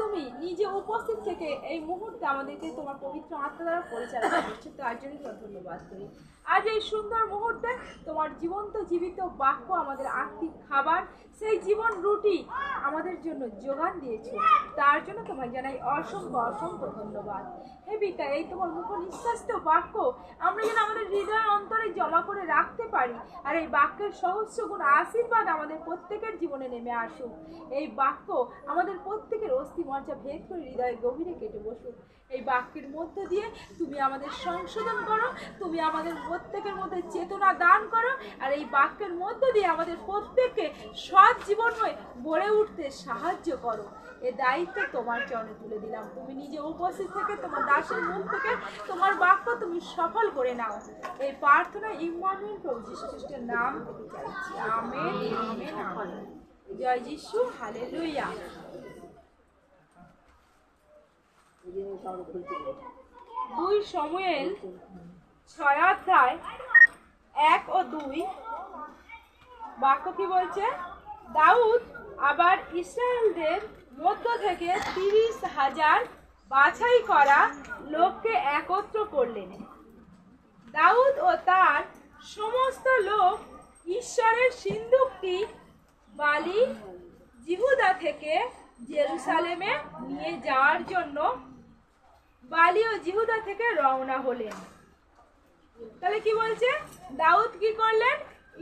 তুমি নিজে উপস্থিত থেকে এই মুহূর্তে আমাদেরকে তোমার পবিত্র আত্মা দ্বারা পরিচালনা করছ। তার জন্য তোমার ধন্যবাদ করি। আজ এই সুন্দর মুহূর্তে তোমার জীবন্ত জীবিত বাক্য, আমাদের আত্মিক খাবার, সেই জীবন রুটি আমাদের জন্য যোগান দিয়েছ। তার জন্য তোমার জানাই অসংখ্য অসংখ্য ধন্যবাদ। হে পিতা, এই তোমার মুখ নিঃশ্বাসিত বাক্য আমরা যেন আমাদের হৃদয় অন্তরে জমা করে রাখতে পারি আর এই বাক্যের সহস্র গুণ আশীর্বাদ আমাদের প্রত্যেকের জীবনে নেমে আসুক। এই বাক্য আমাদের প্রত্যেকের অস্থি মজ্জা ভেদ করে হৃদয়ে গভীরে কেটে বসুক এই বাক্যের মধ্য দিয়ে তুমি আমাদের সংশোধন করো, তুমি আমাদের প্রত্যেকের মধ্যে চেতনা দান করো, আর এই বাক্যের মধ্য দিয়ে আমাদের প্রত্যেককে সৎ জীবন হয়ে গড়ে উঠতে সাহায্য করো। এ দায়িত্ব তোমার চরণে তুলে দিলাম। তুমি নিজে উপস্থিত থেকে তোমার দাসের মুখ থেকে তোমার বাক্য তুমি সফল করে নাও। এই প্রার্থনা ইমানুয়েল প্রভু যীশু খ্রিস্টের নাম থেকে চাইছি। Amen amen. জয় যিশু, হালেলুয়া। দুই সময়েল ছয় এক ও দুই। বাক্য কি বলছে? দাউদ আবার ইসরায়েলদের মধ্য থেকে তিরিশ হাজার বাছাই করা লোককে একত্র করলেন। দাউদ ও তার সমস্ত লোক ঈশ্বরের সিন্ধুকটি বালি জিহুদা থেকে জেরুসালেমে নিয়ে যাওয়ার জন্য বালি ও জিহুদা থেকে রওনা হলেন। তাহলে কি বলছে? দাউদ কি করলেন?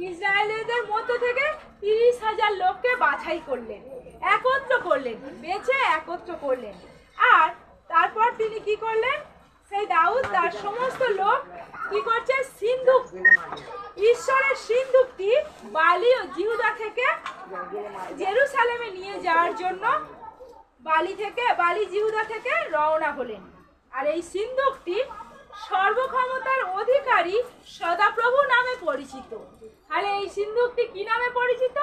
ইসরায়েলদের মধ্য থেকে তিরিশ হাজার লোককে বাছাই করলেন, একত্র করলেন, বেছে একত্র করলেন। আর তারপর তিনি কি করলেন? সেই দাউদ তার সমস্ত লোক কি করছে? সিন্ধুক, ঈশ্বরের সিন্ধুকটি বালি ও জিহুদা থেকে জেরুসালেমে নিয়ে যাওয়ার জন্য বালি থেকে, বালি জিহুদা থেকে রওনা হলেন। আর এই সিন্ধুকটি সর্বক্ষমতার অধিকারী সদাপ্রভু নামে পরিচিত। আর এই সিন্ধুকটি কি নামে পরিচিত?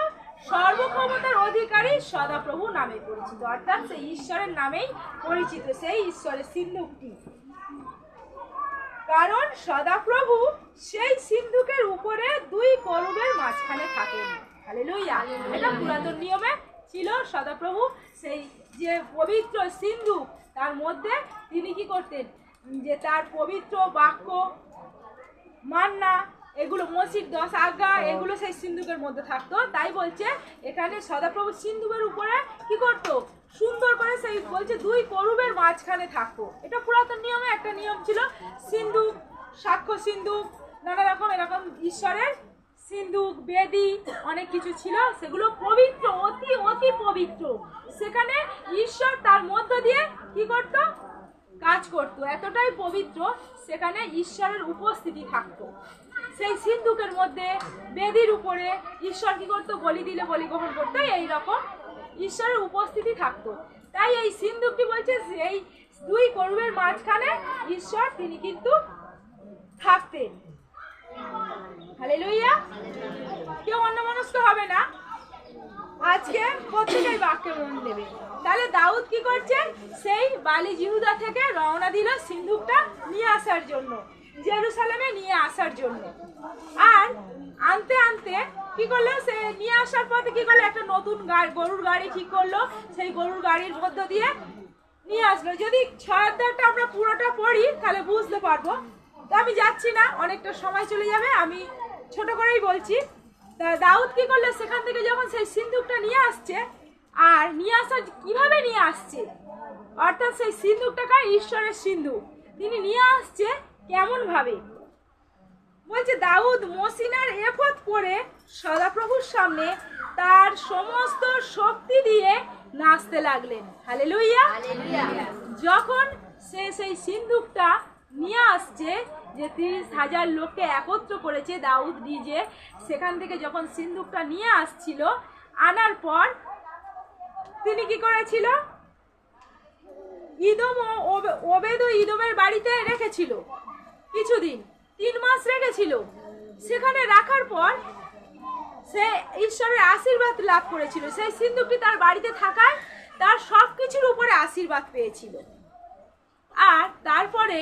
সর্বক্ষমতার অধিকারী সদাপ্রভু নামে পরিচিত। অর্থাৎ সেই ঈশ্বরের নামেই পরিচিত সেই ঈশ্বরের সিন্ধুকটি। কারণ সদাপ্রভু সেই সিন্ধুকের উপরে দুই করুবের মাঝখানে থাকেন। হালেলুয়া। এটা পুরাতন নিয়মে ছিল সদাপ্রভু সেই যে পবিত্র সিন্ধু তার মধ্যে তিনি কি করতেন? যে তার পবিত্র বাক্য মান্না এগুলো মসজিদ দশ আজ্ঞা এগুলো সেই সিন্ধুকের মধ্যে থাকতো। তাই বলছে এখানে সদাপ্রভু সিন্ধুকের উপরে কি করতো? সুন্দর করে সেই বলছে দুই করুবের মাঝখানে থাকতো। এটা পুরাতন নিয়মে একটা নিয়ম ছিল সিন্ধুক সাক্ষ্য সিন্ধুক নানা রকম এরকম ঈশ্বরের সিন্ধুক, বেদি, অনেক কিছু ছিল। সেগুলো পবিত্র, অতি অতি পবিত্র। সেখানে ঈশ্বর তার মধ্য দিয়ে কি করতো? কাজ করতো। এতটাই পবিত্র, সেখানে ঈশ্বরের উপস্থিতি থাকতো। সেই সিন্ধুকের মধ্যে, বেদির উপরে ঈশ্বর কি করতো? বলি দিলে বলি গ্রহণ করতো। এই রকম ঈশ্বরের উপস্থিতি থাকতো। তাই এই সিন্ধুকটি বলছে? এই দুই করুবের মাঝখানে ঈশ্বর তিনি কিন্তু থাকতেন। হালেলুইয়া কেউ অন্যমনস্ক হবে না। আজকে প্রত্যেকেই বাক্যে মন দেবে। তাহলে দাউদ কি করছে? সেই বালি জিহুদা থেকে রওনা দিল সিন্ধুকটা নিয়ে আসার জন্য, জেরুসালেমে নিয়ে আসার জন্য। আর আনতে আনতে কি করল? সে নিয়ে আসার পথে কি করল? একটা নতুন গরুর গাড়ি ঠিক করল। সেই গরুর গাড়ির মধ্য দিয়ে নিয়ে আসলো। যদি ছয় অধ্যায়টা আমরা পুরোটা পড়ি, তাহলে বুঝতে পারব। তো আমি যাচ্ছি না, অনেকটা সময় চলে যাবে। আমি ছোট করেই বলছি। তা দাউদ কি করল? সেখান থেকে যখন সেই সিন্ধুকটা নিয়ে আসছে আর নিয়ে আসা কীভাবে নিয়ে আসছে? অর্থাৎ সেই সিন্ধুকটাকে ঈশ্বরের সিন্ধুক তিনি নিয়ে আসছে কেমন ভাবে বলছে দাউদ মসিনার এফত পরে সদাপ্রভুর সামনে তার সমস্ত শক্তি দিয়ে নাচতে লাগলেন। হালেলুইয়া যখন সে সেই সিন্ধুকটা নিয়ে আসছে যে তিরিশ হাজার লোককে একত্র করেছে দাউদ নিজে। সেখান থেকে যখন সিন্ধুকটা নিয়ে আসছিল, আনার পর তিনি কি করেছিল? ইদম ওবেদ ইদমের বাড়িতে রেখেছিল কিছুদিন, তিন মাস রেখেছিল। সেখানে রাখার পর সে ঈশ্বরের আশীর্বাদ লাভ করেছিল। সেই সিন্ধুকটি তার বাড়িতে থাকায় তার সব কিছুর উপরে আশীর্বাদ পেয়েছিল। আর তারপরে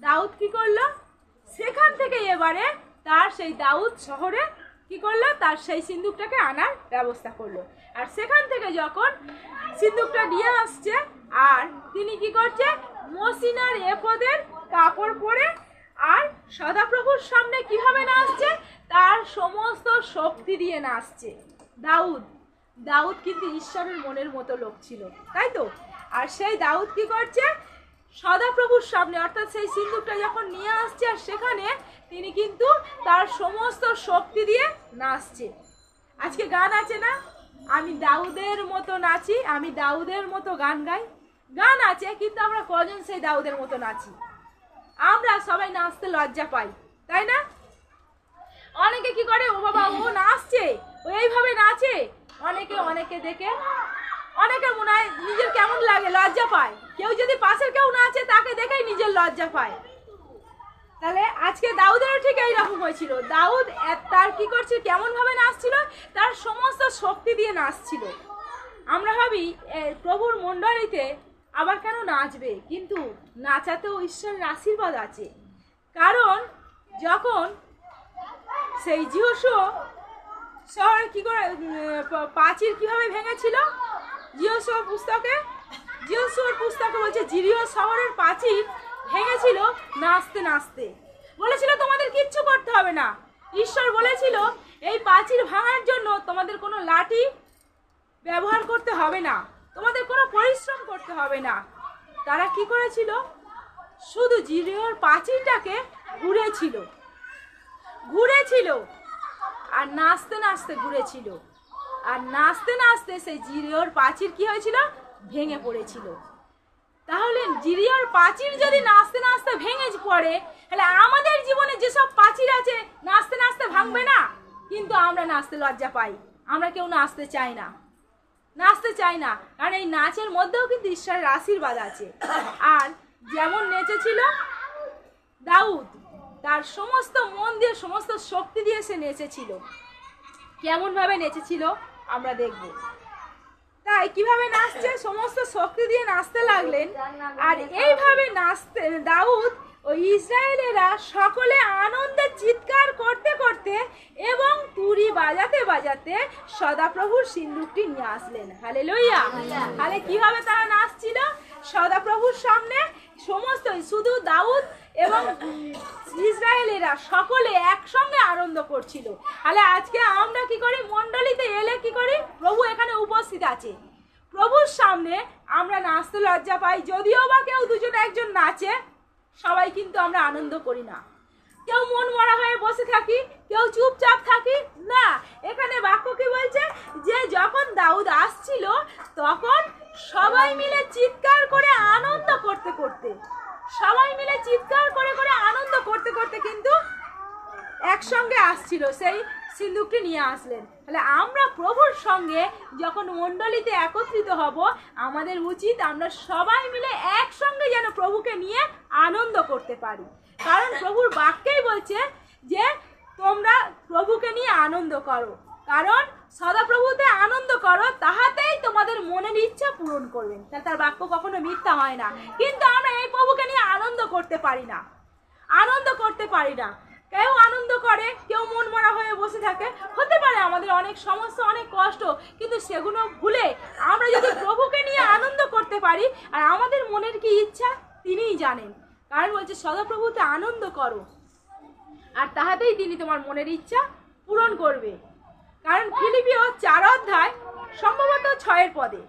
দাউদ কি করল? সেখান থেকে এবারে তার সেই দাউদ শহরে কি করল? তার সেই সিন্দুকটাকে আনার ব্যবস্থা করল। আর সেখান থেকে যখন সিন্দুকটা নিয়ে আসছে, আর তিনি কি করছে? মসিনার এপদের কাপড় পরে আর সদাপ্রভুর সামনে কীভাবে নাচছে? তার সমস্ত শক্তি দিয়ে নাচছে। দাউদ দাউদ কিন্তু ঈশ্বরের মনের মতো লোক ছিল, তাই তো? আর সেই দাউদ কি করছে? সদাপ্রভুর সামনে, অর্থাৎ সেই সিন্দুকটা যখন নিয়ে আসছে আর সেখানে তিনি কিন্তু তার সমস্ত শক্তি দিয়ে নাচছে। আজকে গান আছে না? আমি দাউদের মতো নাচি, আমি দাউদের মতো গান গাই। গান আছে, কিন্তু আমরা কজন সেই দাউদের মতো নাচি? আমরা সবাই নাচতে লজ্জা পাই, তাই না? অনেকে কি করে? ও বাবা, ও নাচছে, ও এইভাবে নাচে। অনেকে অনেকে দেখে, অনেকে মনে হয় নিজের কেমন লাগে, লজ্জা পায়। কেউ যদি পাশের কেউ নাচে তাকে দেখেই নিজের লজ্জা পায়। তাহলে আজকে দাউদের ঠিক এইরকম হয়েছিল। দাউদ তার কি করছিল কেমন ভাবে নাচছিল, তার সমস্ত শক্তি দিয়ে নাচছিল। আমরা ভাবি প্রভুর মণ্ডলীতে আবার কেন নাচবে? কিন্তু নাচাতেও ঈশ্বরের আশীর্বাদ আছে। কারণ যখন সেই জিহসু শহরে কি করে প্রাচীর কীভাবে ভেঙেছিল জিহসুর পুস্তকে জিহসুর পুস্তকে বলছে, জিরিও শহরের প্রাচীর ভেঙেছিল নাচতে নাচতে। বলেছিল, তোমাদের কিচ্ছু করতে হবে না। ঈশ্বর বলেছিল, এই প্রাচীর ভাঙার জন্য তোমাদের কোনো লাঠি ব্যবহার করতে হবে না। তোমাদের কোনো পরিশ্রম করতে হবে না। তারা কি করেছিল? শুধু জিরিওর প্রাচীরটাকে ঘুরেছিল। ঘুরেছিল আর নাচতে নাচতে ঘুরেছিল। আর নাচতে নাচতে সেই জিরিওর প্রাচীর কি হয়েছিল? ভেঙে পড়েছিল। তাহলে জিরিওর প্রাচীর যদি নাচতে নাচতে ভেঙে পড়ে, তাহলে আমাদের জীবনে যেসব প্রাচীর আছে, নাচতে নাচতে ভাঙবে না। কিন্তু আমরা নাচতে লজ্জা পাই। আমরা কেউ নাচতে চাই না। নাচতে চাই না। কারণ এই নাচের মধ্যেও কিন্তু ঈশ্বরের আশীর্বাদ আছে। আর যেমন নেচেছিল দাউদ, তার সমস্ত মন দিয়ে, সমস্ত শক্তি দিয়ে সে নেচেছিল। কেমনভাবে নেচেছিল, আমরা দেখব। তাই কীভাবে নাচছে, সমস্ত শক্তি দিয়ে নাচতে লাগলেন। আর এইভাবে নাচতে, দাউদ ও ইসরায়েলেরা সকলে আনন্দে চিৎকার করতে করতে এবং তুরি বাজাতে বাজাতে সদাপ্রভুর সিন্দুকটি নিয়ে আসলেন। হালে লইয়া হালে কীভাবে তারা নাচছিল? সদাপ্রভুর সামনে সমস্ত, শুধু দাউদ এবং ইসরায়েলেরা সকলে একসঙ্গে আনন্দ করছিল। তাহলে আজকে আমরা কি করি? মণ্ডলীতে এলে কি করি? প্রভু এখানে উপস্থিত আছে। প্রভুর সামনে আমরা নাচতে লজ্জা পাই, যদিও বা কেউ দুজন একজন নাচে, সবাই কিন্তু আমরা আনন্দ করি না। কেউ মন মরা হয়ে বসে থাকি, কেউ চুপচাপ থাকি, না, এখানে বাক্য কি বলছে? যে যখন দাউদ আসছিল, তখন সবাই মিলে চিৎকার করে আনন্দ করতে করতে। সবাই মিলে চিৎকার করে করে আনন্দ করতে করতে কিন্তু একসঙ্গে আসছিল, সেই সিন্দুকটি নিয়ে আসলেন। তাহলে আমরা প্রভুর সঙ্গে যখন মণ্ডলীতে একত্রিত হব, আমাদের উচিত আমরা সবাই মিলে একসঙ্গে যেন প্রভুকে নিয়ে আনন্দ করতে পারি। কারণ প্রভুর বাক্যেই বলছে যে, তোমরা প্রভুকে নিয়ে আনন্দ করো। কারণ সদাপ্রভুতে আনন্দ করো, তাহাতেই তোমাদের মনের ইচ্ছা পূরণ করবেন তাহলে তার বাক্য কখনো মিথ্যা হয় না। কিন্তু আমরা এই প্রভুকে নিয়ে আনন্দ করতে পারি না। আনন্দ করতে পারি না। কেউ আনন্দ করে, কেউ মন মরা হয়ে বসে থাকে। হতে পারে আমাদের অনেক সমস্যা, অনেক কষ্ট, কিন্তু সেগুলো ভুলে আমরা যদি প্রভুকে নিয়ে আনন্দ করতে পারি, আর আমাদের মনের কি ইচ্ছা, তিনিই জানেন। কারণ বলছে, সদাপ্রভুতে আনন্দ করো। আর তাহাতেই তিনি তোমার মনের ইচ্ছা পূরণ করবে। কারণ ফিলিপিও চার অধ্যায় সম্ভবত ছয়ের পদে।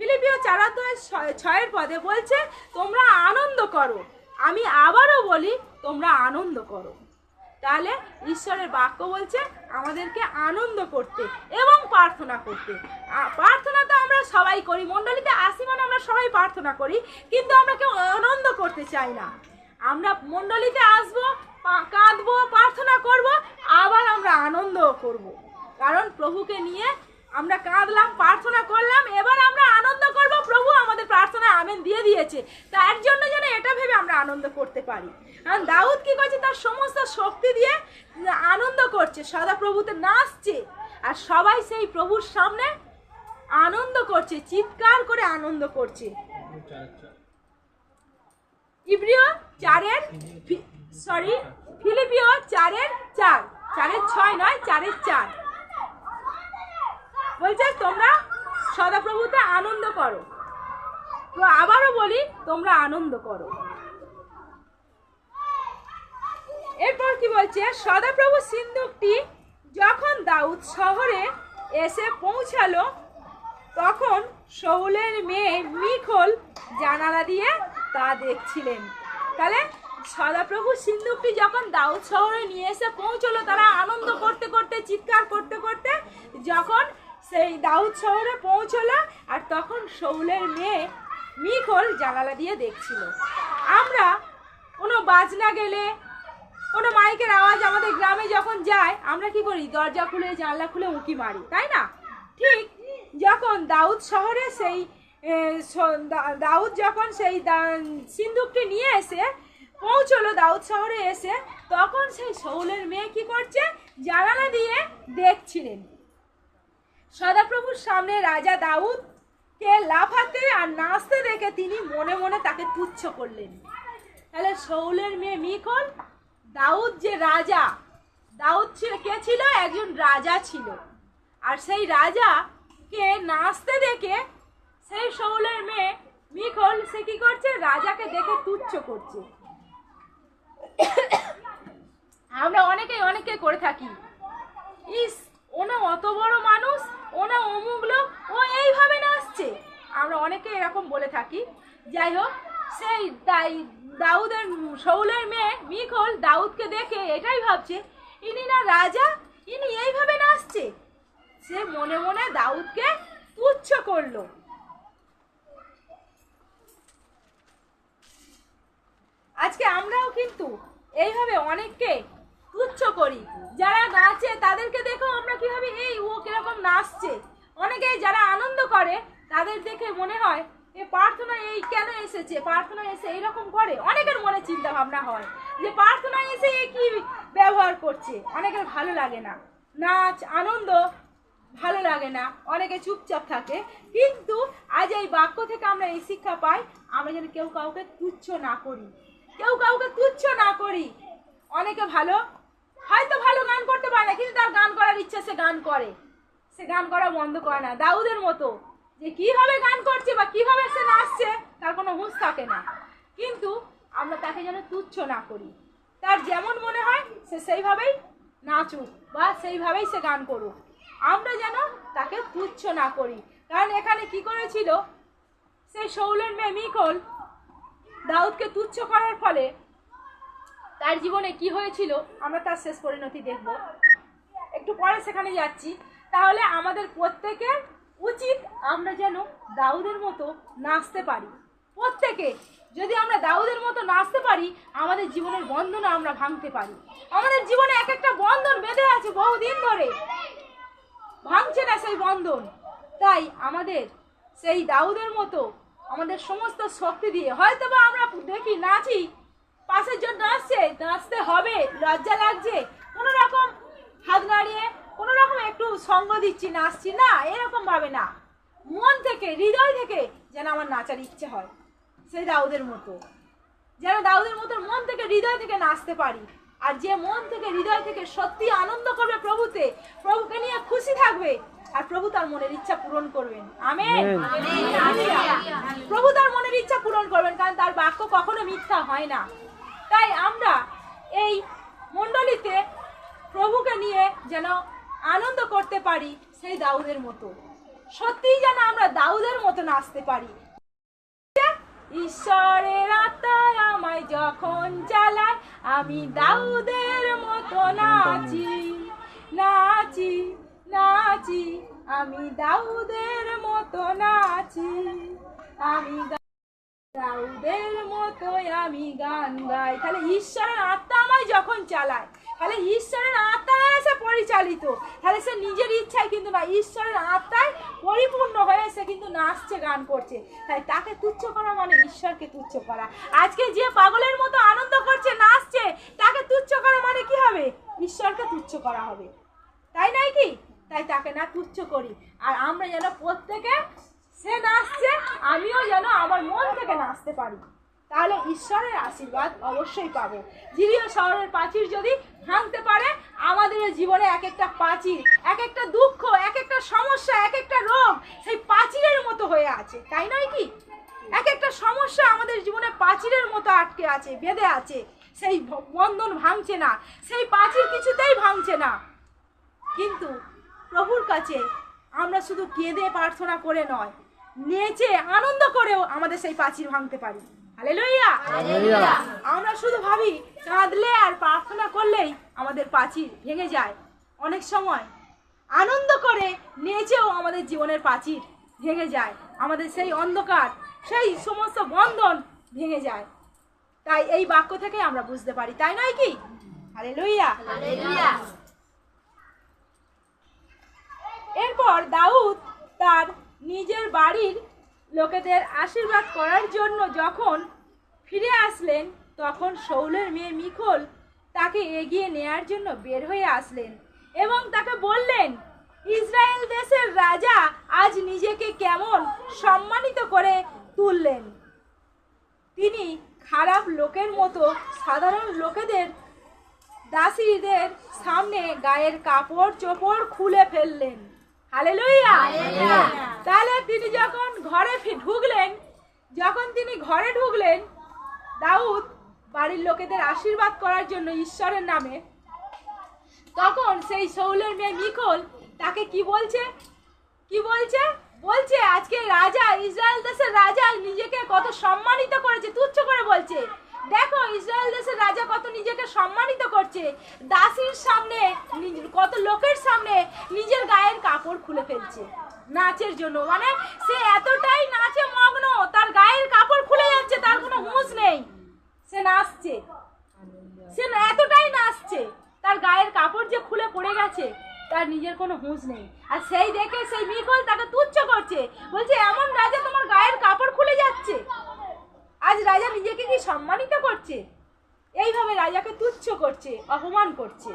ফিলিপিও চার অধ্যায় ছয়ের পদে বলছে, তোমরা আনন্দ করো। আমি আবারও বলি, তোমরা আনন্দ করো। তাহলে ঈশ্বরের বাক্য বলছে, আমাদেরকে আনন্দ করতে এবং প্রার্থনা করতে। প্রার্থনা তো আমরা সবাই করি। মণ্ডলীতে আসি মানে আমরা সবাই প্রার্থনা করি, কিন্তু আমরা কেউ আনন্দ করতে চাই না। আমরা মণ্ডলীতে আসব কাঁদবো, প্রার্থনা করব, আবার আমরা আনন্দ করব। কারণ প্রভুকে নিয়ে আমরা কাঁদলাম, প্রার্থনা করলাম, এবার আমরা আনন্দ করব। প্রভু আমাদের প্রার্থনা আমেন দিয়ে দিয়েছে। তার জন্য যেন এটা ভেবে আমরা আনন্দ করতে পারি। কারণ দাউদ কি করছে? তার সমস্ত শক্তি দিয়ে আনন্দ করছে। সদা প্রভুতে নাচছে। আর সবাই সেই প্রভুর সামনে আনন্দ করছে, চিৎকার করে আনন্দ করছে। ইব্রিয় চারের সরি ফিলিপিও চারের চার। চারের ছয় নয়, চারের চার। বলছে, তোমরা সদাপ্রভুতে আনন্দ করো। তো আবারও বলি, তোমরা আনন্দ করো। এরপর কি বলছে, সদাপ্রভু সিন্ধুকটি যখন দাউদ শহরে এসে পৌঁছালো, তখন শৌলের মেয়ে মিখল জানালা দিয়ে তা দেখছিলেন। তাহলে সদাপ্রভু সিন্ধুকটি যখন দাউদ শহরে নিয়ে এসে পৌঁছলো, তারা আনন্দ করতে করতে, চিৎকার করতে করতে, যখন সেই দাউদ শহরে পৌঁছলো আর তখন শৌলের মেয়ে মিখল জানালা দিয়ে দেখছিল। আমরা কোনো বাজনা গেলে, কোনো মাইকের আওয়াজ আমাদের গ্রামে যখন যায়, আমরা কি করি? দরজা খুলে, জানলা খুলে উঁকি মারি, তাই না? ঠিক যখন দাউদ শহরে সেই দাউদ যখন সেই সিন্দুকটি নিয়ে এসে পৌঁছলো, দাউদ শহরে এসে, তখন সেই শৌলের মেয়ে কি করছে? জানালা দিয়ে দেখছিলেন। সদাপ্রভুর সামনে রাজা দাউদকে লাফাতে আর নাচতে দেখে তিনি মনে মনে তাকে তুচ্ছ করলেন। তাহলে শৌলের মেয়ে মিখল দাউদ যে রাজা, দাউদ কে ছিল? একজন রাজা ছিল। আর সেই রাজাকে নাচতে দেখে সেই শৌলের মেয়ে মিখল সে কি করছে? রাজাকে দেখে তুচ্ছ করছে। আমরা অনেকেই অনেকে করে থাকি। ইস ওনা অত বড় মানুষ ওনা অমুক লোক, ও এইভাবে নাচছে আমরা অনেকে এরকম বলে থাকি। যাই হোক, সেই দাই- দাউদের, শৌলের মেয়ে মিখল দাউদকে দেখে এটাই ভাবছে, ইনি না রাজা? ইনি এইভাবে নাচছে সে মনে মনে দাউদকে তুচ্ছ করল। আজকে আমরাও কিন্তু এইভাবে অনেককে তুচ্ছ করি। যারা নাচে, তাদেরকে দেখো আমরা কীভাবে, এই ও কীরকম নাচছে। অনেকে যারা আনন্দ করে, তাদের দেখে মনে হয়, এ প্রার্থনা এই কেন এসেছে? প্রার্থনা এসে এইরকম করে। অনেকের মনে চিন্তা ভাবনা হয় যে প্রার্থনা এসে এ কি ব্যবহার করছে? অনেকের ভালো লাগে না। নাচ, আনন্দ ভালো লাগে না। অনেকে চুপচাপ থাকে। কিন্তু আজ এই বাক্য থেকে আমরা এই শিক্ষা পাই, আমরা যেন কেউ কাউকে তুচ্ছ না করি। কেউ কাউকে তুচ্ছ না করি। অনেকে ভালো হয়তো ভালো গান করতে পারে না, কিন্তু তার গান করার ইচ্ছা সে গান করে। সে গান করা বন্ধ করে না। দাউদের মতো যে কীভাবে গান করছে বা কীভাবে সে নাচছে, তার কোনো হুঁশ থাকে না। কিন্তু আমরা তাকে যেন তুচ্ছ না করি। তার যেমন মনে হয়, সে সেইভাবেই নাচুক বা সেইভাবেই সে গান করুক। আমরা যেন তাকে তুচ্ছ না করি। কারণ এখানে কি করেছিল? সেই শৌলের মেয়ে মিকল দাউদকে তুচ্ছ করার ফলে তার জীবনে কি হয়েছিল, আমরা তার শেষ পরিণতি দেখব। একটু পরে সেখানে যাচ্ছি। তাহলে আমাদের প্রত্যেকের উচিত আমরা যেন দাউদের মতো নাচতে পারি। প্রত্যেকে, যদি আমরা দাউদের মতো নাচতে পারি, আমাদের জীবনের বন্ধন আমরা ভাঙতে পারি। আমাদের জীবনে এক একটা বন্ধন বেঁধে আছে বহুদিন ধরে। ভাঙছে না সেই বন্ধন। তাই আমাদের সেই দাউদের মতো আমাদের সমস্ত শক্তি দিয়ে হয়তো বা আমরা দেখি, নাচি পাশের জন নাচছে নাচতে হবে লজ্জা লাগছে। কোনো রকম হাত নাড়িয়ে কোনো রকম একটু সঙ্গ দিচ্ছি নাচছি না এরকম ভাবে না। মন থেকে হৃদয় থেকে যেন আমার নাচার ইচ্ছে হয় সেই দাউদের মতো। যেন দাউদের মতো মন থেকে হৃদয় থেকে নাচতে পারি। আর যে মন থেকে হৃদয় থেকে সত্যি আনন্দ করবে প্রভুতে প্রভুকে নিয়ে খুশি থাকবে আর প্রভু তার মনের ইচ্ছা পূরণ করবেন। আমেন। প্রভু তার মনের ইচ্ছা পূরণ করবেন কারণ তার বাক্য কখনো মিথ্যা হয় না। তাই আমরা এই মণ্ডলীতে প্রভুকে নিয়ে যেন আনন্দ করতে পারি সেই দাউদের মতো। সত্যিই যেন আমরা দাউদের মতো নাচতে পারি। ঈশ্বরের আত্মায় আমায় যখন চালায় আমি দাউদের মতো নাচি নাচি নাচি, আমি দাউদের মতো নাচি, আমি দাউদের মতোই আমি গান গাই। তাহলে ঈশ্বরের আত্মা আমায় যখন চালায়, তাহলে ঈশ্বরের আত্মা সে পরিচালিত। তাহলে সে নিজের ইচ্ছায় কিন্তু না, ঈশ্বরের আত্মায় পরিপূর্ণ হয়ে সে কিন্তু নাচছে, গান করছে। তাই তাকে তুচ্ছ করা মানে ঈশ্বরকে তুচ্ছ করা। আজকে যে পাগলের মতো আনন্দ করছে, নাচছে, তাকে তুচ্ছ করা মানে কি হবে? ঈশ্বরকে তুচ্ছ করা হবে। তাই নাই কি? তাই তাকে না তুচ্ছ করি। আর আমরা যেন প্রত্যেকে সে নাচছে, আমিও যেন আমার মন থেকে নাচতে পারি। তাহলে ঈশ্বরের আশীর্বাদ অবশ্যই পাবো। জিরিও শহরের প্রাচীর যদি ভাঙতে পারে, আমাদের জীবনে এক একটা প্রাচীর এক একটা দুঃখ, এক একটা সমস্যা, এক একটা রোগ সেই প্রাচীরের মতো হয়ে আছে, তাই নয় কি? এক একটা সমস্যা আমাদের জীবনে প্রাচীরের মতো আটকে আছে, বেঁধে আছে। সেই বন্ধন ভাঙছে না, সেই প্রাচীর কিছুতেই ভাঙছে না। কিন্তু প্রভুর কাছে আমরা শুধু কেঁদে প্রার্থনা করে নয় নেচে আনন্দ করেও আমাদের সেই প্রাচীর ভাঙতে পারি। হালেলুইয়া। আমরা শুধু ভাবি কাঁদলে আর প্রার্থনা করলেই আমাদের প্রাচীর ভেঙে যায়। অনেক সময় আনন্দ করে নেচেও আমাদের জীবনের প্রাচীর ভেঙে যায়। আমাদের সেই অন্ধকার সেই সমস্ত বন্ধন ভেঙে যায়। তাই এই বাক্য থেকে আমরা বুঝতে পারি তাই নয় কি? হালেলুইয়া লইয়া এরপর দাউদ তার নিজের বাড়ির লোকেদের আশীর্বাদ করার জন্য যখন ফিরে আসলেন, তখন শৌলের মেয়ে মিখল তাকে এগিয়ে নেয়ার জন্য বের হয়ে আসলেন এবং তাকে বললেন, ইসরায়েল দেশের রাজা আজ নিজেকে কেমন সম্মানিত করে তুললেন। তিনি খারাপ লোকের মতো সাধারণ লোকেদের দাসীদের সামনে গায়ের কাপড় চোপড় খুলে ফেললেন। হালেলুইয়া। তাহলে তিনি যখন ঘরে ঢুকলেন যখন তিনি ঘরে ঢুকলেন দাউদ বাড়ির লোকেদের আশীর্বাদ করার জন্য ঈশ্বরের নামে তখন সেই শৌলের মেয়ে মিখল তাকে কি বলছে? কি বলছে? বলছে আজকে রাজা ইসরায়েল দেশের রাজা নিজেকে কত সম্মানিত করেছে তুচ্ছ করে বলছে। দেখো ইসরায়েল দেশের রাজা কত নিজেকে সম্মানিত করছে। দাসীর সামনে কত লোকের সামনে নিজের গায়ের কাপড় খুলে ফেলছে। নাচের জন্য মানে সে এতটাই নাচে মগ্ন, তার গায়ের কাপড় খুলে যাচ্ছে, তার কোনো হুঁশ নেই। সে নাচছে। সে এতটাই নাচছে, তার গায়ের কাপড় যে খুলে পড়ে গেছে, তার নিজের কোনো হুঁশ নেই। আর সেই দেখে সেই মিকল তাকে তুচ্ছ করছে, বলছে, এমন রাজা তোমার গায়ের কাপড় খুলে যাচ্ছে। আজ রাজা নিজেকে কি সম্মানিত করছে? এইভাবে রাজাকে তুচ্ছ করছে, অপমান করছে।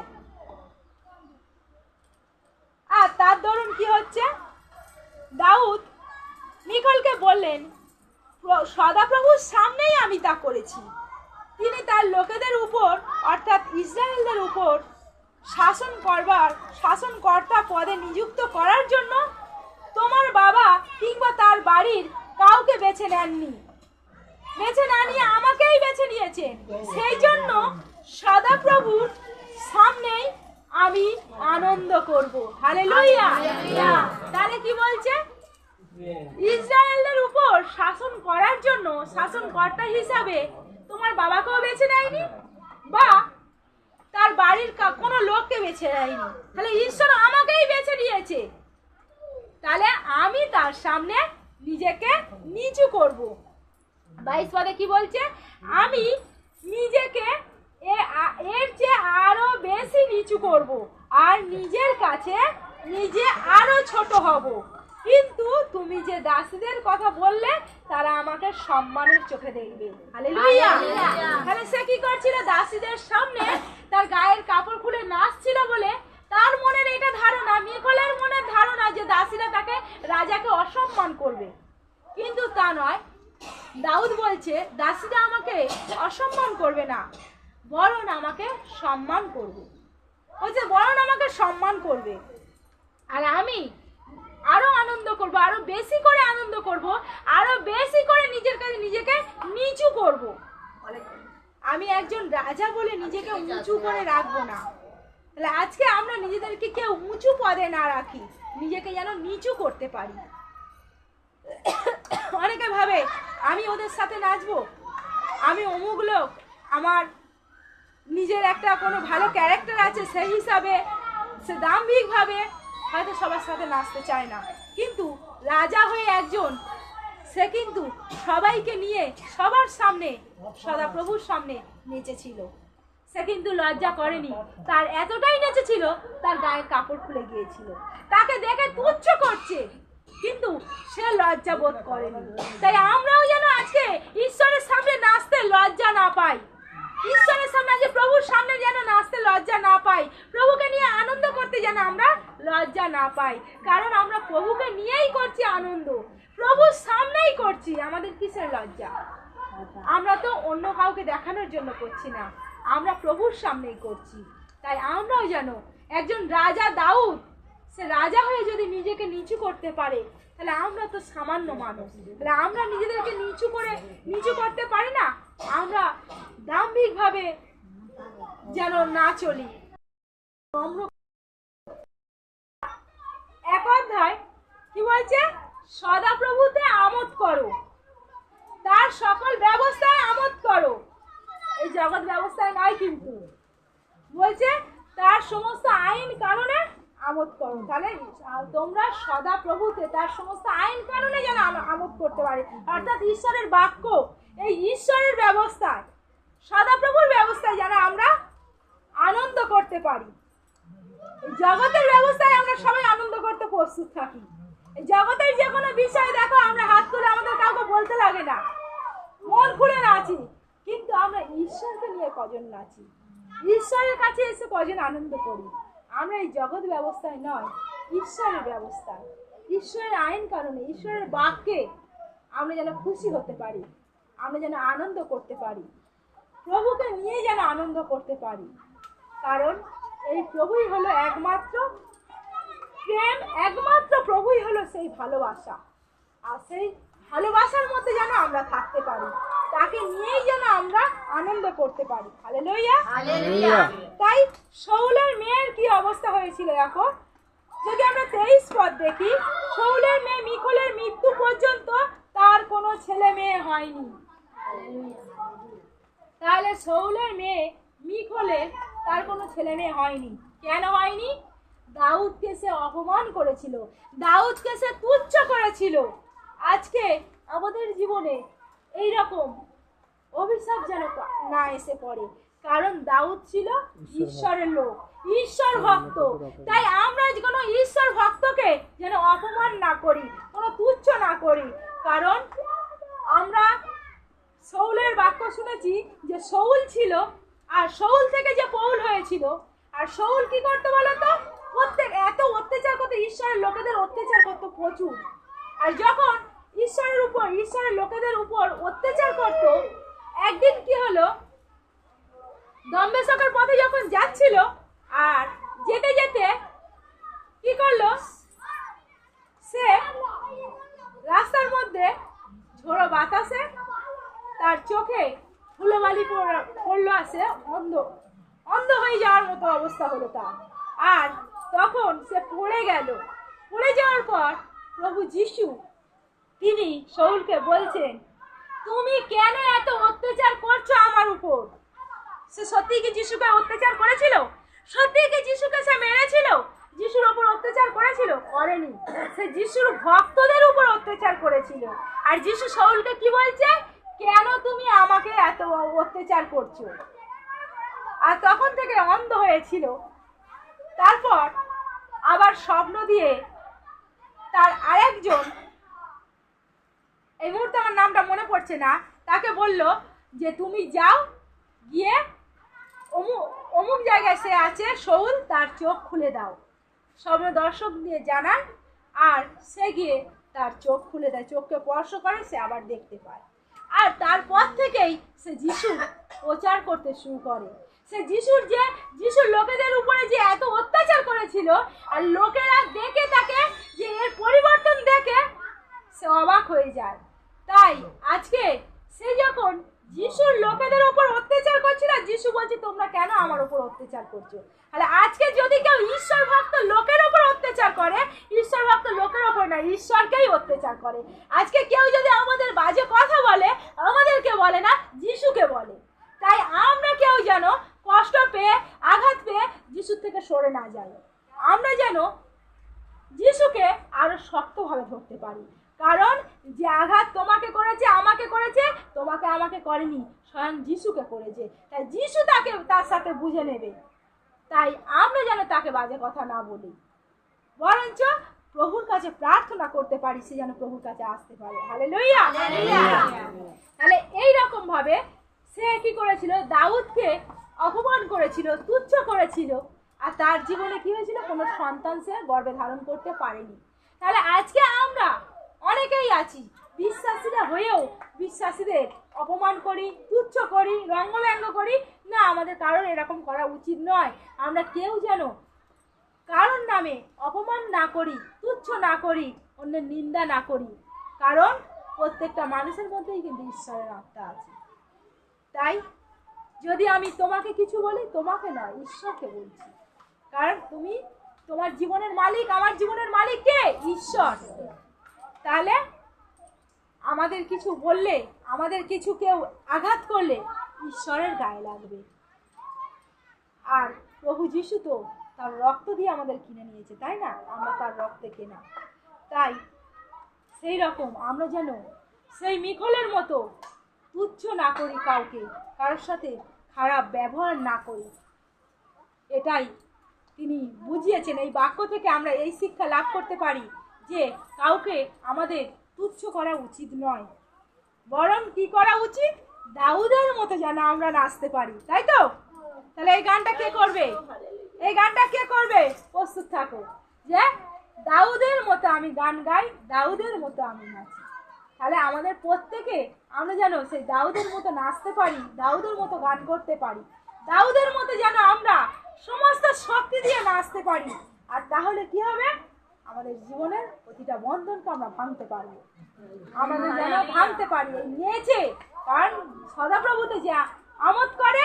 আর তার দরুন কি হচ্ছে? দাউদ মিকলকে বললেন, "প্র- সদাপ্রভুর সামনেই আমি তা করেছি। তিনি তার লোকেদের উপর, অর্থাৎ ইসরায়েলদের উপর শাসন করবার, শাসনকর্তা পদে নিযুক্ত করার জন্য তোমার বাবা কিংবা তার বাড়ির কাউকে বেছে নেননি। বেছে না নিয়ে আমাকেই বেছে নিয়েছেন। সেই জন্য সদাপ্রভুর সামনেই আমি আনন্দ করব। তাহলে কি বলছে? ইসরায়েলের উপর শাসন করার জন্য শাসনকর্তা হিসাবে তোমার বাবাকেও বেছে নেয়নি? বা তার বাড়ির কা- কোনো লোককে বেছে নেয়নি? তাহলে ঈশ্বর আমাকেই বেছে নিয়েছে। তাহলে আমি তার সামনে নিজেকে নিচু করব। বাইশ পদে কি বলছে? আমি নিজেকে এর চেয়ে আরও বেশি নিচু করব আর নিজের কাছে নিজে আরও ছোট হব। কিন্তু তুমি যে দাসীদের কথা বললে তারা আমাকে সম্মানের চোখে দেখবে। তাহলে সে কি করছিল? দাসীদের সামনে তার গায়ের কাপড় খুলে নাচছিল বলে তার মনের এটা ধারণা মিকলের মনের ধারণা যে দাসীরা তাকে রাজাকে অসম্মান করবে। কিন্তু তা নয়। দাউদ বলছে দাসীরা আমাকে অসম্মান করবে না। বরং আমাকে সম্মান করবে। ওই যে বরণ আমাকে সম্মান করবে। আর আমি আরও আনন্দ করব আরও বেশি করে আনন্দ করব আরও বেশি করে নিজের কাছে নিজেকে নিচু করব। আমি একজন রাজা বলে নিজেকে উঁচু করে রাখব না। তাহলে আজকে আমরা নিজেদেরকে কেউ উঁচু পদে না রাখি নিজেকে যেন নিচু করতে পারি। অনেকে ভাবে আমি ওদের সাথে নাচবো আমি অমুক লোক আমার নিজের একটা কোনো ভালো ক্যারেক্টার আছে, সেই হিসাবে সে দাম্ভিকভাবে হয়তো সবার সাথে নাচতে চায় না। কিন্তু রাজা হয়ে একজন, সে কিন্তু সবাইকে নিয়ে সবার সামনে, সদাপ্রভুর সামনে নেচেছিল। সে কিন্তু লজ্জা করেনি। তার এতটাই নেচেছিল, তার গায়ের কাপড় খুলে গিয়েছিল। তাকে দেখে তুচ্ছ করছে, কিন্তু সে লজ্জা বোধ করেনি। তাই আমরাও যেন আজকে ঈশ্বরের সামনে নাচতে লজ্জা না পাই। ঈশ্বরের সামনে যে প্রভুর সামনে যেন নাচতে লজ্জা না পাই, প্রভুকে নিয়ে আনন্দ করতে যেন আমরা লজ্জা না পাই। কারণ আমরা প্রভুকে নিয়েই করছি আনন্দ। প্রভুর সামনেই করছি, আমাদের কিসের লজ্জা? আমরা তো অন্য কাউকে দেখানোর জন্য করছি না। আমরা প্রভুর সামনেই করছি। তাই আমরাও যেন একজন রাজা দাউদ, সে রাজা হয়ে যদি নিজেকে নিচু করতে পারে, তাহলে আমরা তো সামান্য মানুষ। তাহলে আমরা নিজেদেরকে নিচু করে, নিচু করতে পারি না? আমরা দাম্ভিকভাবে যেন না চলি। এক অধ্যায় কি বলছে? সদাপ্রভুতে আমোদ করো। তার সকল ব্যবস্থায় আমোদ করো। এই জগৎ ব্যবস্থায় নয় কিন্তু। বলছে, তার সমস্ত আইন কারণে আমোদ করো। তাহলে তোমরা সদা প্রভুতে তার সমস্ত আইন কারণে যেন আম- আমোদ করতে পারে। অর্থাৎ ঈশ্বরের বাক্য, এই ঈশ্বরের ব্যবস্থায় সদাপ্রভুর ব্যবস্থায় যেন আমরা আনন্দ করতে পারি। জগতের ব্যবস্থায় আমরা সবাই আনন্দ করতে প্রস্তুত থাকি। জগতের যে কোনো বিষয় দেখো, আমরা হাত তুলে আমাদের কাউকে বলতে লাগে না। মন খুলে নাচি। কিন্তু আমরা ঈশ্বরকে নিয়ে কজন নাচি? ঈশ্বরের কাছে এসে কজন আনন্দ করি? আমরা এই জগৎ ব্যবস্থায় নয়, ঈশ্বরের ব্যবস্থায় ঈশ্বরের আইন কারণে, ঈশ্বরের বাক্যে আমরা যেন খুশি হতে পারি। আমরা যেন আনন্দ করতে পারি। প্রভুকে নিয়ে যেন আনন্দ করতে পারি। কারণ এই প্রভুই হলো একমাত্র প্রেম একমাত্র প্রভুই হলো সেই ভালোবাসা। আর সেই ভালোবাসার মধ্যে যেন আমরা থাকতে পারি। তাকে নিয়েই যেন আমরা আনন্দ করতে পারি। ভালো হালেলুয়া তাই শৌলের মেয়ের কি অবস্থা হয়েছিল এখন? যদি আমরা তেইশ পদ দেখি শৌলের মেয়ে মিকলের মৃত্যু পর্যন্ত তার কোনো ছেলে মেয়ে হয়নি। তাহলে শৌলের মেয়ে মিকলের তার কোনো ছেলে মেয়ে হয়নি। কেন হয়নি? দাউদকে সে অপমান করেছিল। দাউদকে সে তুচ্ছ করেছিল। আজকে আমাদের জীবনে এই রকম অভিশাপ যেন না এসে পড়ে। কারণ দাউদ ছিল ঈশ্বরের লোক ঈশ্বর ভক্ত। তাই আমরা কোনো ঈশ্বর ভক্তকে যেন অপমান না করি কোনো তুচ্ছ না করি। কারণ আমরা শৌলের বাক্য শুনেছি যে শৌল ছিল আর শৌল থেকে যে পৌল হয়েছিল। আর শৌল কি করতো বলো তো প্রত্যেক এত অত্যাচার করতো, ঈশ্বরের লোকেদের অত্যাচার করতো প্রচুর। আর যখন ঈশ্বরের উপর, ঈশ্বরের লোকেদের উপর অত্যাচার করতো, একদিন কি হলো? দম্বেশকের পথে যখন যাচ্ছিল, আর যেতে যেতে কি করল? সে রাস্তার মধ্যে ঝোড়ো বাতাসে তার চোখে ধুলোবালি পড়- পড়ল আসে অন্ধ। অন্ধ হয়ে যাওয়ার মতো অবস্থা হলো তার। আর তখন সে পড়ে গেল। পড়ে যাওয়ার পর প্রভু যিশু, তিনি শৌলকে বলছেন, তুমি কেন এত অত্যাচার করছ আমার উপর? সে সত্যি কি যিশুকে অত্যাচার করেছিল? সত্যি কি যিশুকে সে মেরেছিল? যিশুর উপর অত্যাচার করেছিল? করেনি। সে যিশুর ভক্তদের উপর অত্যাচার করেছিল। আর যিশু শাউলকে কি বলছে? কেন তুমি আমাকে এত অত্যাচার করছ? আর তখন থেকে অন্ধ হয়েছিল। তারপর আবার স্বপ্ন দিয়ে তার আরেকজন, এই মুহূর্তে আমার নামটা মনে পড়ছে না, তাকে বলল যে তুমি যাও, গিয়ে অমুক অমুক জায়গায় সে আছে, শৌল, তার চোখ খুলে দাও। স্বপ্ন দর্শক দিয়ে জানান আর সে গিয়ে তার চোখ খুলে দেয়, চোখকে স্পর্শ করে, সে আবার দেখতে পায়। আর তারপর থেকেই সে যিশু প্রচার করতে শুরু করে। সে যিশুর যে, যিশুর লোকেদের উপরে যে এত অত্যাচার করেছিল, আর লোকেরা দেখে তাকে যে এর পরিবর্তন দেখে সে অবাক হয়ে যায়। তাই আজকে সে যখন যিশুর লোকেদের উপর অত্যাচার করছিল যিশু বলছে, তোমরা কেন আমার উপর অত্যাচার করছ? তাহলে আজকে যদি কেউ ঈশ্বর ভক্ত লোকের উপর অত্যাচার করে, ঈশ্বর ভক্ত লোকের উপর না, ঈশ্বরকেই অত্যাচার করে। আজকে কেউ যদি আমাদের বাজে কথা বলে, আমাদেরকে বলে না, যিশুকে বলে। তাই আমরা কেউ যেন কষ্ট পেয়ে, আঘাত পেয়ে যিশুর থেকে সরে না যাই। আমরা যেন যিশুকে আরও শক্তভাবে ধরতে পারি। কারণ যে আঘাত তোমাকে করেছে আমাকে করেছে তোমাকে আমাকে করেনি স্বয়ং যিশুকে করেছে। তাই যিশু তাকে তার সাথে বুঝে নেবে। তাই আমরা যেন তাকে বাজে কথা না বলি। বরঞ্চ প্রভুর কাছে প্রার্থনা করতে পারি সে যেন প্রভুর কাছে আসতে পারে। হালে লইয়া তাহলে এই রকম ভাবে সে কি করেছিল? দাউদকে অপমান করেছিল তুচ্ছ করেছিল। আর তার জীবনে কি হয়েছিল? কোনো সন্তান সে গর্ভে ধারণ করতে পারেনি। তাহলে আজকে আমরা অনেকেই আছি। বিশ্বাসীরা হয়েও বিশ্বাসীদের অপমান করি, তুচ্ছ করি রঙ্গব্যঙ্গ করি, না, আমাদের কারোর এরকম করা উচিত নয়। আমরা কেউ যেন কারণ নামে অপমান না করি, তুচ্ছ না করি, অন্যের নিন্দা না করি। কারণ প্রত্যেকটা মানুষের মধ্যেই কিন্তু ঈশ্বরের আত্মা আছে। তাই যদি আমি তোমাকে কিছু বলি, তোমাকে না, ঈশ্বরকে বলছি। কারণ তুমি তোমার জীবনের মালিক, আমার জীবনের মালিক কে? ঈশ্বর। তাহলে আমাদের কিছু বললে, আমাদের কিছু কেউ আঘাত করলে ঈশ্বরের গায়ে লাগবে। আর প্রভু যিশু তো তার রক্ত দিয়ে আমাদের কিনে নিয়েছে, তাই না? আমরা তার রক্তে কেনা। তাই সেই রকম আমরা যেন সেই মিখলের মতো তুচ্ছ না করি কাউকে, কারোর সাথে খারাপ ব্যবহার না করি। এটাই তিনি বুঝিয়েছেন, এই বাক্য থেকে আমরা এই শিক্ষা লাভ করতে পারি। যে কাউকে আমাদের তুচ্ছ করা উচিত নয়। বরং কি করা উচিত? দাউদের মতো যেন আমরা নাচতে পারি, তাই তো? তাহলে এই গানটা কে করবে? এই গানটা কে করবে? প্রস্তুত থাকো। যে দাউদের মতো আমি গান গাই, দাউদের মতো আমি নাচি। তাহলে আমাদের প্রত্যেকে আমরা যেন সেই দাউদের মতো নাচতে পারি, দাউদের মতো গান করতে পারি। দাউদের মতো যেন আমরা সমস্ত শক্তি দিয়ে নাচতে পারি। আর তাহলে কি হবে? আমাদের জীবনের প্রতিটা বন্ধনকে আমরা ভাঙতে পারব। আমাদের যেন ভাঙতে পারি এই নেচে কারণ সদাপ্রভুতে যে আমোদ করে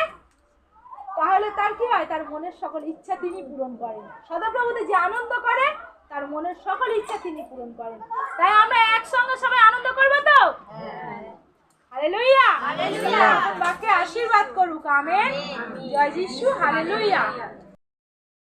তাহলে তার কি হয়? তার মনের সকল ইচ্ছা তিনি পূরণ করেন। সদাপ্রভুতে যে আনন্দ করে তার মনের সকল ইচ্ছা তিনি পূরণ করেন। তাই আমরা একসঙ্গে সবাই আনন্দ করব তো? হালেলুয়া! বাক্যে আশীর্বাদ করুক। আমেন। জয় যিশু হালেলুয়া!